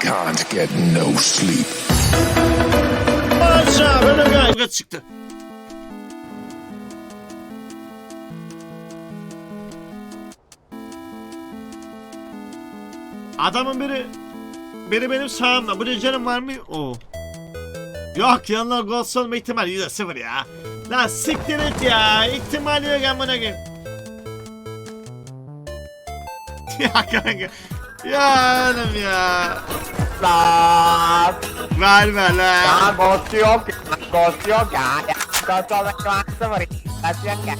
Can't get no sleep. Kavga çıktı. Adamın biri biri benim sağımda. Buraya canım var mı? Oo. Yok yanlar gol olma ihtimali yüzde sıfır ya. Lan siktir et ya. İhtimal yok amına koyayım. ya kanka. Ya oğlum ya. Lan. Verme lan. Ya ghost yok. Ghost yok ya. Ghost olmak şu an sıfır. Ghost yok ya.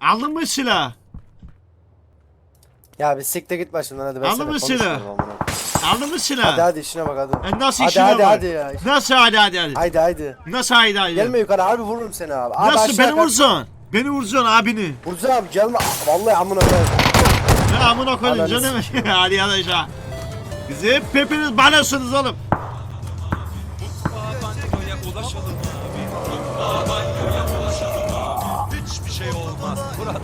Aldın mı silah? Ya bir siktir git başımdan hadi ben Aldın mı silah? konuşmuyorum amına. Aldın mı silah? Hadi hadi işine bak hadi. E nasıl Hadi işine hadi bak? hadi ya. Nasıl hadi hadi hadi? Haydi haydi. Nasıl haydi haydi? Gelme yukarı harbi vururum seni abi. abi Nasıl aşağı beni kaç- vursun? Beni vursun abini. Vuracağım gelme. Vallahi amına koyayım. Ne amına koydun Ananı canım. hadi hadi aşağı. Siz hep hepiniz banasınız oğlum. Hiçbir şey olmaz. Murat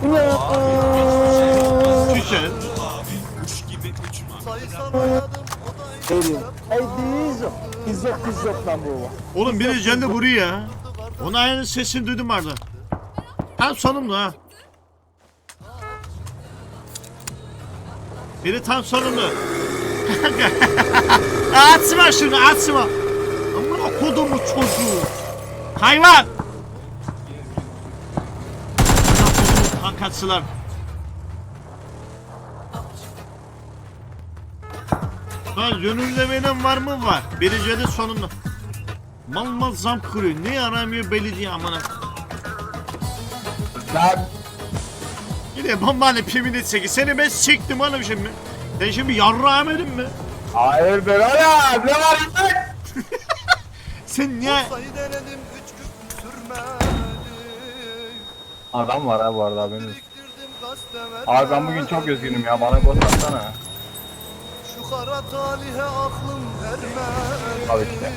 Güzel. kuş gibi uçma. Oğlum biri geldi buraya. Onun ayağının sesini duydum vardı. Tam sonumda ha. Biri tam sonumda. atma şunu atma. Amına kodumu çocuğu. Hayvan. Amına Lan yönümde benim var mı var. Geldi sonunda. Mal mal zam kırıyor. Ne yaramıyor belediye amına. Lan. Yine bombanı pimini çeki. Seni ben siktim oğlum şimdi. Sen şimdi yarrağı yemedin mi? Hayır be oğlum. Ne var lan? Sen niye? Denedim üç gün sürmedi. Adam var ha bu arada gazeteler. Abi ben bugün çok üzgünüm ya. Bana ghost atsana. Kara talihe aklım ermedi. Al işte.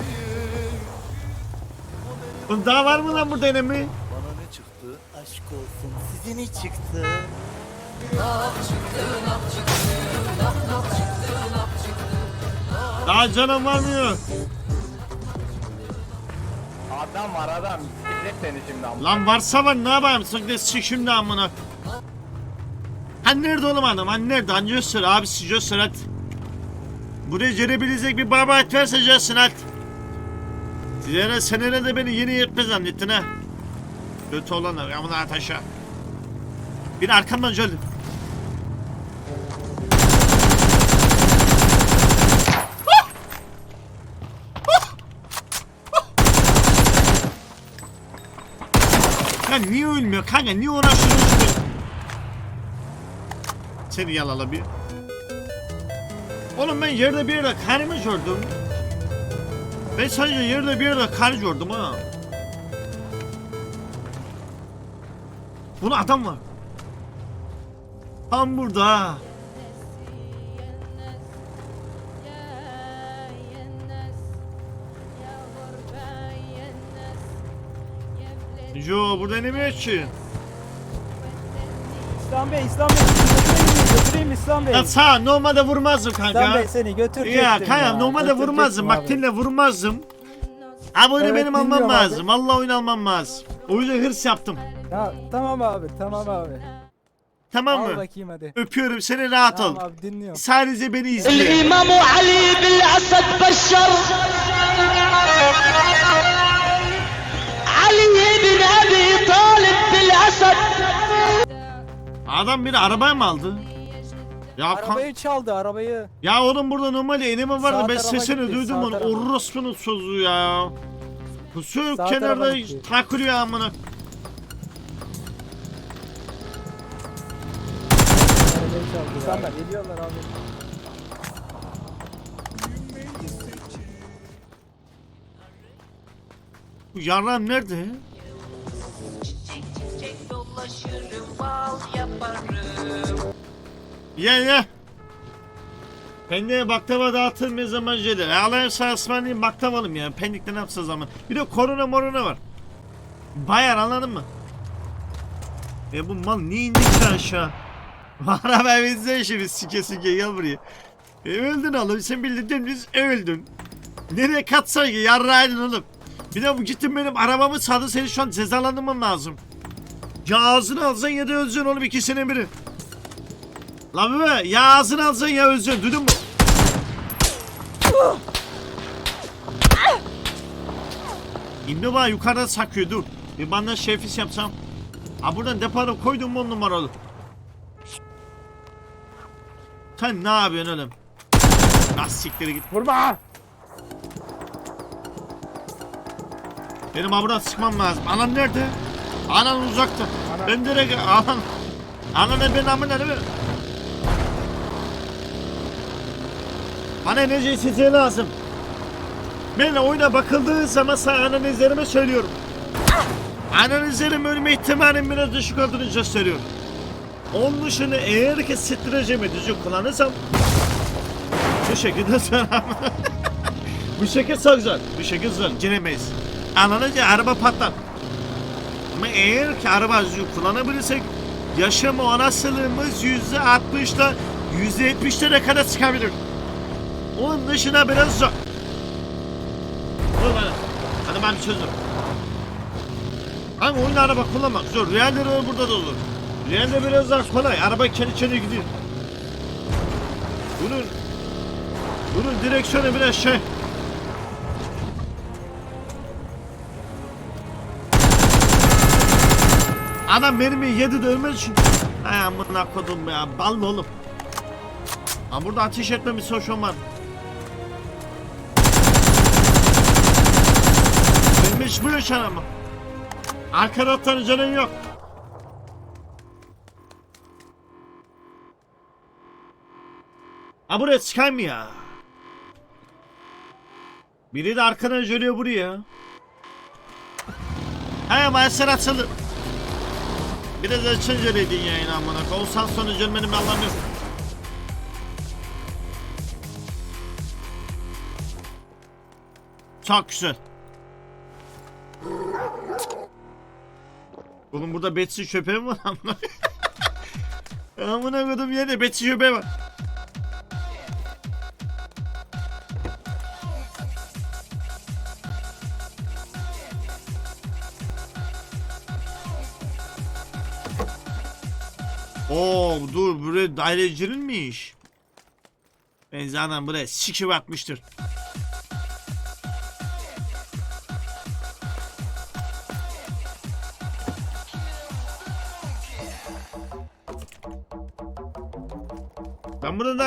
Oğlum Daha var mı lan burada enemi? Bana ne çıktı? Aşk olsun size ne çıktı? Daha canım var mı yok? Adam var adam. Sikecek seni şimdi ama. Lan varsa var ne yapayım? Sıkı sik şimdi amına. Hani nerede oğlum adam? Hani nerede? Hani göster abisi göster hadi. Buraya gelebilecek bir baba et verse gelsin hadi. Diğer senene de beni yeni yırtma zannettin ha. Kötü olan amına at aşağı. Bir arkamdan geldi. Kanka niye ölmüyor? Kanka niye uğraşıyorsun? Seni yalala bir. Oğlum ben yerde bir yerde karımı gördüm. Ben sadece yerde bir yerde karı gördüm ha. Bunu adam var. Tam burada. Yo burada ne mi için? İslam Bey, İslam Bey götüreyim, götüreyim İslam Bey. Ya sağ normalde vurmazdım İslam kanka. Bey seni götürecektim Ya kanka normalde götürecektim vurmazdım. abi. Bak dinle vurmazdım. Abi oyunu Evet, benim almam dinliyorum abi. lazım. Allah oyunu almam lazım. O yüzden hırs yaptım. Ya, tamam abi, tamam abi. Tamam Al mı? bakayım hadi. Öpüyorum seni rahat Tamam ol. abi dinliyorum. Sadece beni izle. الإمام علي بالأسد بشر علي بن أبي طالب بالأسد Adam beni arabaya mı aldı? Ya kan- Arabayı çaldı arabayı. ya oğlum burada normalde enemi vardı. Sağ Ben tarafa sesini gitti, duydum sağ onu. tarafa. Orospunun sözü ya. Bu sök Sağ kenarda tarafa gitti. takılıyor amına. Arabayı çaldı. İslam Bey geliyorlar abi. Bu yarram nerede? Ye ye. Pendik'e baklava dağıtır ne zaman gelir? Ağlayın sağ ısmarlayayım baktavalım ya. Pendik'te ne yapsa zaman. Bir de korona morona var. Bayar anladın mı? E bu mal niye indi ki aşağı? Araba bizde işi biz sike sike gel buraya. E öldün oğlum sen bildin biz öldün. Nereye katsa ki yarraydın oğlum. Bir de bu gittin benim arabamı çaldı seni şu an cezalandırmam lazım. Ya ağzını alsan ya da öleceksin oğlum ikisinin biri. Lan be ya ağzını alsan ya öleceksin duydun mu? İmdi bana yukarıdan sakıyor dur. Bir bana şefis yapsam. Ha buradan depoda koydum on numaralı. Sen ne yapıyorsun oğlum? Ah siktir git. Vurma. Benim buradan sıkmam lazım. Anan nerede? Anan uzakta. Ben direkt anan. Anan ben amına değil mi? Bana enerji lazım. Ben oyuna bakıldığı zaman sana analizlerime söylüyorum. Analizlerim ölme ihtimalim biraz düşük olduğunu gösteriyor. Onun dışında eğer ki stratejimi düzgün kullanırsam bu şekilde sana bu şekil çok zor. Bu şekil zor. Giremeyiz. Anladın araba patlar. Ama eğer ki araba düzgün kullanabilirsek yaşam olasılığımız yüzde altmışla yüzde yetmişlere kadar çıkabilir. Onun dışında biraz zor. Dur bana. Hadi ben çözüm. Ama oyun araba kullanmak zor. Realde de burada da olur. Realde biraz daha kolay. Araba kendi kendine gidiyor. Bunun bunun direksiyonu biraz şey. Adam benim yedi de ölmez için. Ay amına kodum ya. Bal mı oğlum? Ha burada ateş etmemiş hoş olmaz. Hiç yaşar ama. Arka taraftan yok. Ha buraya çıkar ya? Biri de arkadan jölüyor buraya. He maçlar açıldı. Biraz açınca dedin yayını amına. Olsan sonu jölmenin bir anlamı yok. Çok güzel. Oğlum burada Betsy köpeği mi var amına? amına koydum yerde Betsy köpeği var. Oo dur buraya dairecilinmiş. Ben zaten buraya sikip atmıştır.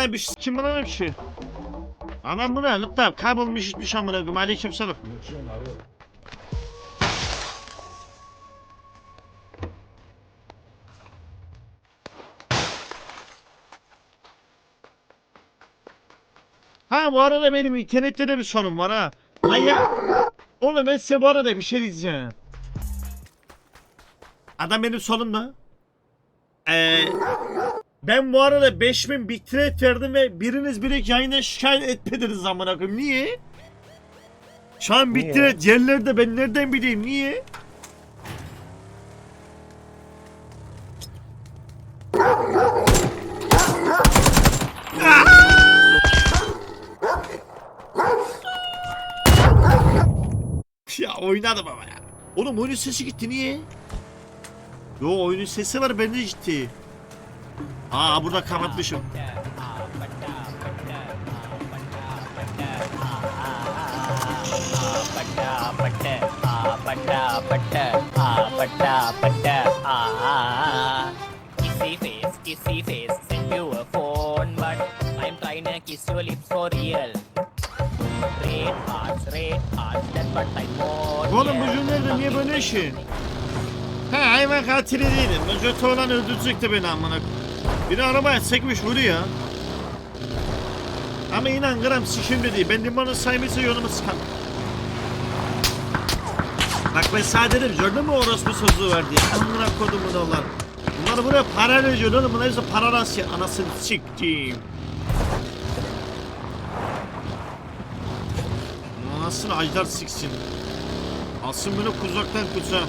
Daha bir şey kim bana bir şey. Anam bu ne? Lütfen kaybolmuş gitmiş amına koyayım. Aleyküm selam. Ha bu arada benim internette de bir sorun var ha. Hayır. Oğlum ben size bu arada bir şey diyeceğim. Adam benim solumda. Eee ben bu arada 5000 bitrate verdim ve biriniz bile yayına şikayet etmediniz amına koyayım. Niye? Şu an Niye? bitrate yerlerde ben nereden bileyim niye? ya oynadım ama ya. Oğlum oyunun sesi gitti niye? Yo oyunun sesi var bende gitti. Aa burada kapatmışım. Kissy face, kissy face, send you a phone, but I'm trying to kiss your lips for real. Red hearts, red hearts, that's what I want. Oğlum bu cümlede niye böyle şey? He hayvan katili değilim. Götü olan öldürecekti beni amına koyayım. Biri arabaya çekmiş vuruyor. Ama inan gram sikimde değil. Ben limonun saymıysa yolumu sıkan. Bak ben sana dedim gördün mü orospu sözü var diye. Amına kodumun olan. Bunları buraya para veriyor oğlum. Bunlar işte para nasıl anasını siktiğim. Anasını ajdar siksin. Alsın beni kuzaktan kucağa.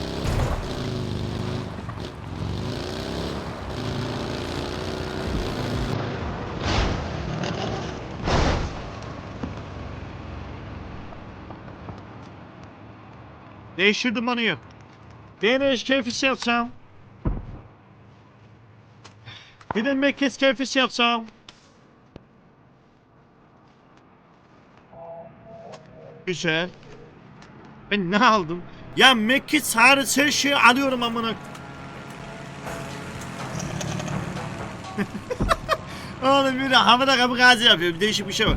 Değiştirdim onu. Beni keyfisi yapsam. De merkez keyfisi yapsam. Güzel. Ben ne aldım? Ya Mekkit hariç her şeyi alıyorum amına. Oğlum bir havada kapı gazi yapıyor. Bir değişik bir şey var.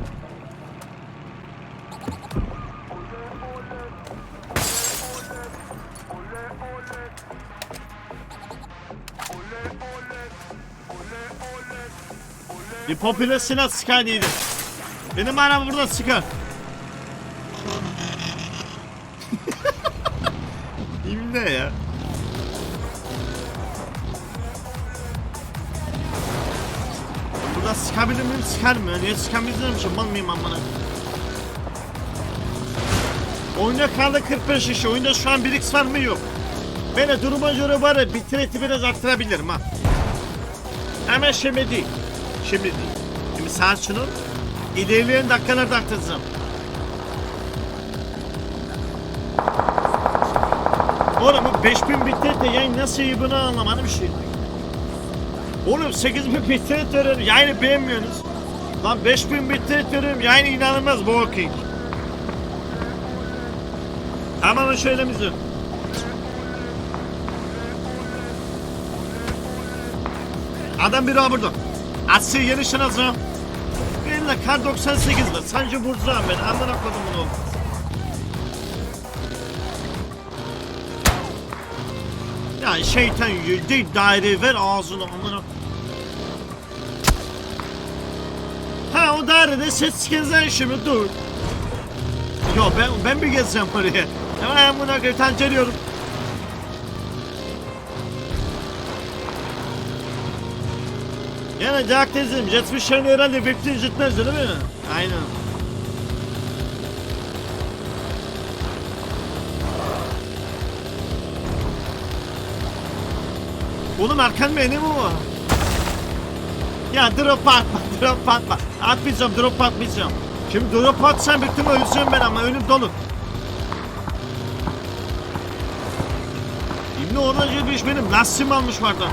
Silah sıkan iyiydi. Benim araba burada sıkar. İmle ya. Burada sıkabilir miyim? Sıkarım ya. Niye sıkamayacağım? Mal mıyım amına? Oyunda kaldı 45 kişi. Oyunda şu an 1x var mı? Yok. Böyle duruma göre var ya bitreti biraz arttırabilirim ha. Hemen şimdi değil. Şimdi. Şimdi saat şunu. İlerleyen dakikalarda arttıracağım. Oğlum bu 5000 bitrate de yayın nasıl iyi bunu anlamadım bir şey. Oğlum 8000 bitrate veriyorum yayını beğenmiyorsunuz. Lan 5000 bitrate veriyorum yayını inanılmaz walking. Tamam şöyle misin? Adam biri burada. Asya yeni şınazı. Benimle kar 98'de. Sence vuracağım ben. Amına kodum bunu. Ya şeytan yedi daire ver ağzını amına. Ha o dairede ses gezen şimdi dur. Yo ben ben bir gezeceğim oraya. Hemen amına koyayım tenceriyorum. Yani Jack teyzem jetmişlerini herhalde bekleyip gitmezdi değil mi? Aynen. Oğlum arkan benim var? Ya drop atma, drop atma. Atmayacağım, drop atmayacağım. Şimdi drop atsam bittim öleceğim ben ama önüm dolu. İbni gelmiş benim lastiğimi almış vardı.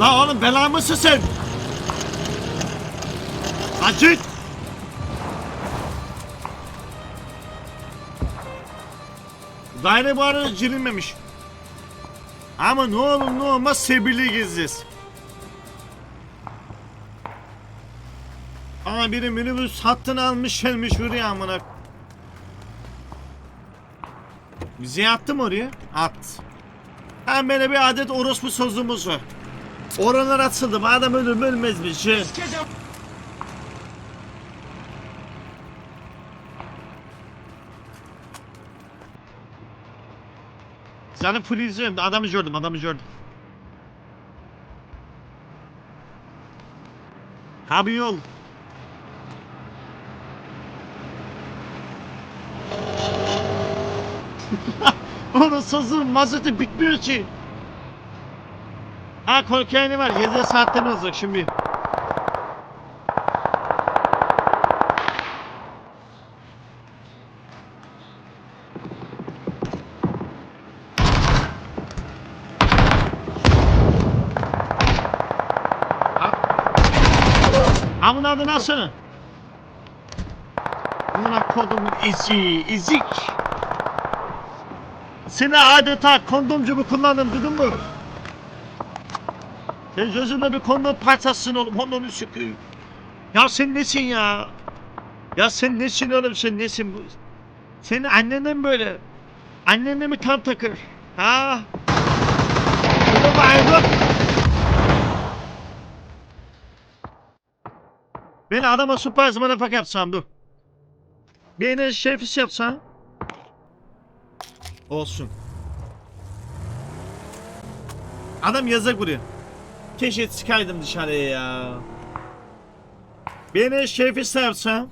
La oğlum bela mısın sen? Git! Daire bu arada girilmemiş. Ama ne olur ne olmaz sebirli gezeceğiz. Ama biri minibüs hattını almış gelmiş buraya amına. Bizi attı mı oraya? At. Hem böyle bir adet orospu sözümüz var. Oralar atıldı. Adam ölür mü ölmez mi? Şey. Canım full izliyorum. Adamı gördüm. Adamı gördüm. Abi yol. Onun sözün mazotu bitmiyor ki. Ha kokaini var. 7 saatten olacak şimdi. Amın adı nasıl? Amına kodumun izi, izik. Seni adeta kondomcu mu kullandım duydun mu? Sen gözünde bir kondom parçasısın oğlum kondonu sıkıyor. Ya sen nesin ya? Ya sen nesin oğlum sen nesin? Senin annenden böyle. Annenle mi kan takır? Ha? Şurada bayıldım. Ben adama surprise motherfucker yapsam dur. Bir enerji şefisi yapsam. Olsun. Adam yazık buraya. Keşke çıkaydım dışarıya ya. Bir enerji şefisi yapsam.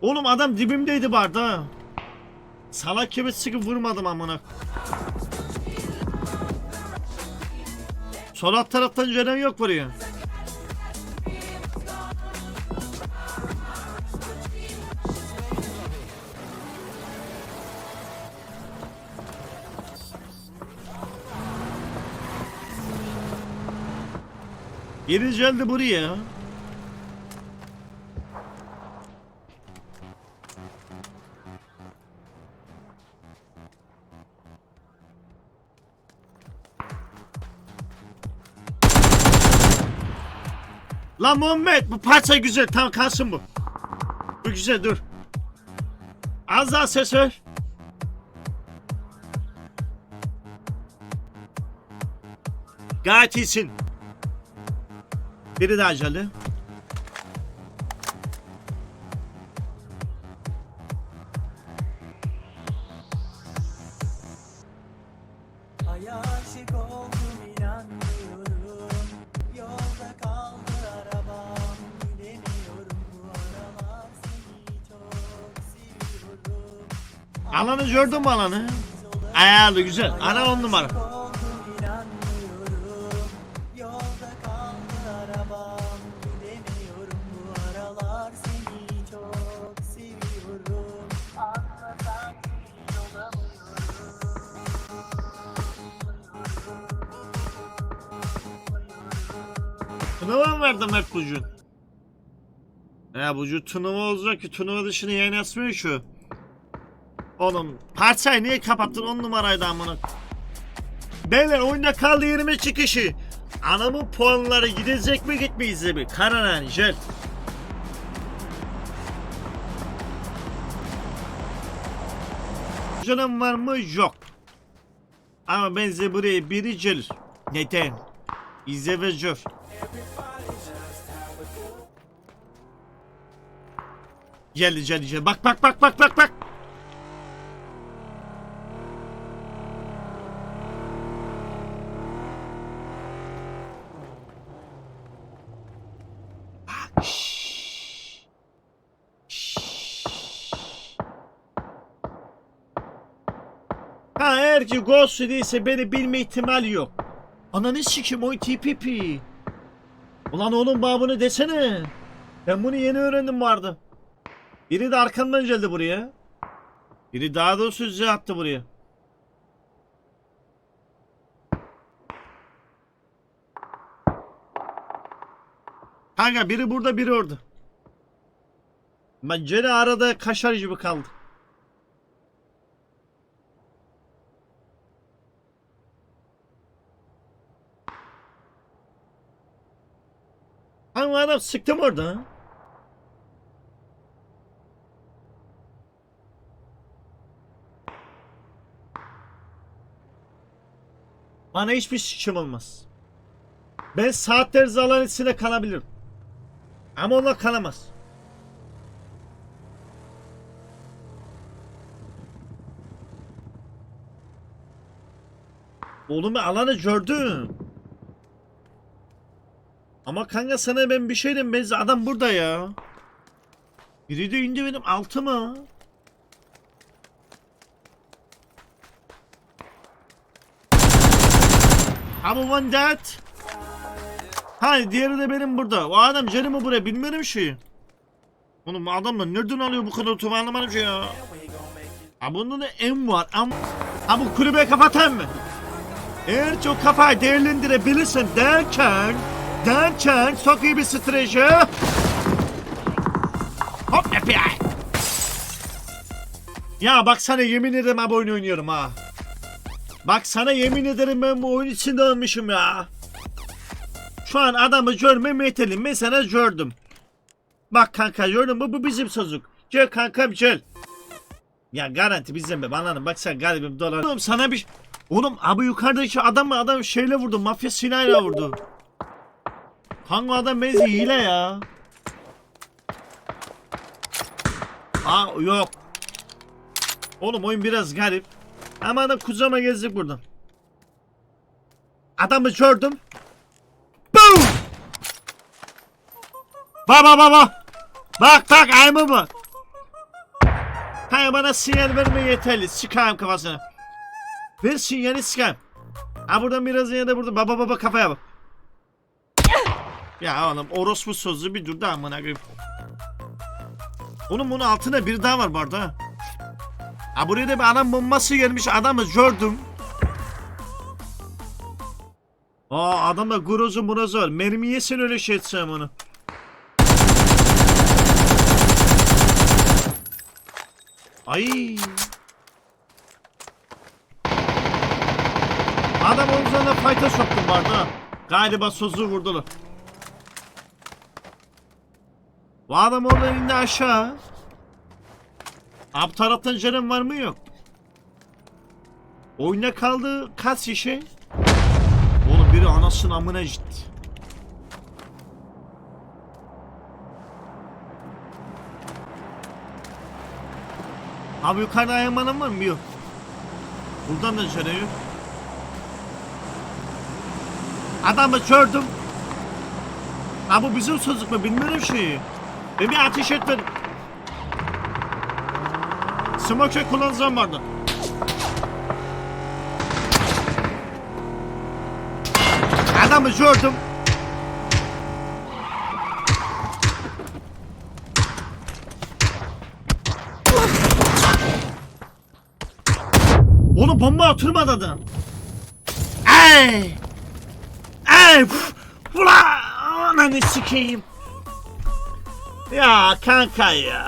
Oğlum adam dibimdeydi barda. Salak gibi sıkıp vurmadım amına. Sol alt taraftan canım yok buraya. Biri geldi buraya. Lan Muhammed bu parça güzel. Tamam kalsın bu. Bu güzel dur. Az daha ses ver. Gayet iyisin. Biri daha seviyorum Alanı gördün mü alanı? Ayarlı güzel. Ana on numara. Tınıva mı verdin hep bucu? Ya bucu tınıva olacak ki tınıva dışını yayın asmıyor şu. Oğlum parçayı niye kapattın on numaraydı amına. Beyler oyunda kaldı 22 kişi. Anamın puanları gidecek mi gitmeyecek mi? Karar yani gel. Canım var mı? Yok. Ama ben size buraya biri gelir. Neden? İzle ve gör. Geldi geldi geldi. Bak bak bak bak bak bak. Şşş. Ha eğer ki Ghost değilse beni bilme ihtimali yok. Ananı sikim o TPP. Ulan oğlum bana bunu desene. Ben bunu yeni öğrendim vardı. Biri de arkamdan geldi buraya. Biri daha da sözü attı buraya. Kanka biri burada biri orada. Ben gene arada kaşar gibi kaldı. Ama adam sıktım orada. Bana hiçbir sikim olmaz. Ben saatler zalan içinde kalabilirim. Ama onlar kalamaz. Oğlum ben alanı gördüm. Ama kanka sana ben bir şey diyeyim. Adam burada ya. Biri de indi benim altıma. Ama one that. Ha diğeri de benim burada. O adam canımı buraya bilmiyorum şey. Oğlum adamlar nereden alıyor bu kadar otomu anlamadım şey ya. Ha bunun da M var. Am ha bu kulübe kapatayım mı? Eğer çok kafayı değerlendirebilirsin derken derken çok iyi bir strateji. Hop FBI. Ya bak sana yemin ederim abi oyun oynuyorum ha. Bak sana yemin ederim ben bu oyun içinde olmuşum ya. Şu an adamı görmem yeterli. Mesela gördüm. Bak kanka gördün mü bu bizim çocuk. Gel kankam gel. Ya garanti bizim be anladın bak sen garibim dolar. Oğlum sana bir Oğlum abi yukarıdaki adam mı adam şeyle vurdu mafya silahıyla vurdu. Kanka adam benzi hile ya. Aa yok. Oğlum oyun biraz garip. Ama adam kucama gezdik buradan. Adamı gördüm. Boom! Bak bak bak bak. Bak bak ayımı bak. Hayır bana sinyal verme yeterli. Sıkayım kafasına. Ver sinyali sıkayım. Ha buradan biraz ya da burada baba baba kafaya bak. Ya oğlum orospu sözü bir dur da amına koyayım. Onun bunun altında bir daha var bu arada. ha. Buraya da bir adam bombası gelmiş adamı gördüm. Aa adamda grozu murozu var. Mermi yesin öyle şey etsem onu. Ay. Adam üzerine fayta soktum vardı ha. Galiba sözü vurdular. Bu adam oradan indi aşağı. Abi taraftan canım var mı yok? Oyuna kaldı kaç şişe? Oğlum biri anasının amına gitti. Abi yukarıda ayamanım var mı? Yok. Buradan da canı yok. Adamı gördüm. Ha bu bizim çocuk mu bilmiyorum şeyi. Ben bir ateş etmedim. Smoke kullanacağım vardı. Adamı gördüm. Oğlum bomba oturmadı adam. Ey! Ey! Ula! Ananı sikeyim. Ya kanka ya.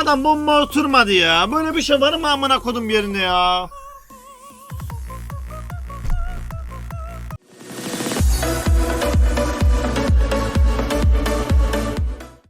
Adam bomba oturmadı ya. Böyle bir şey var mı amına kodum yerine ya?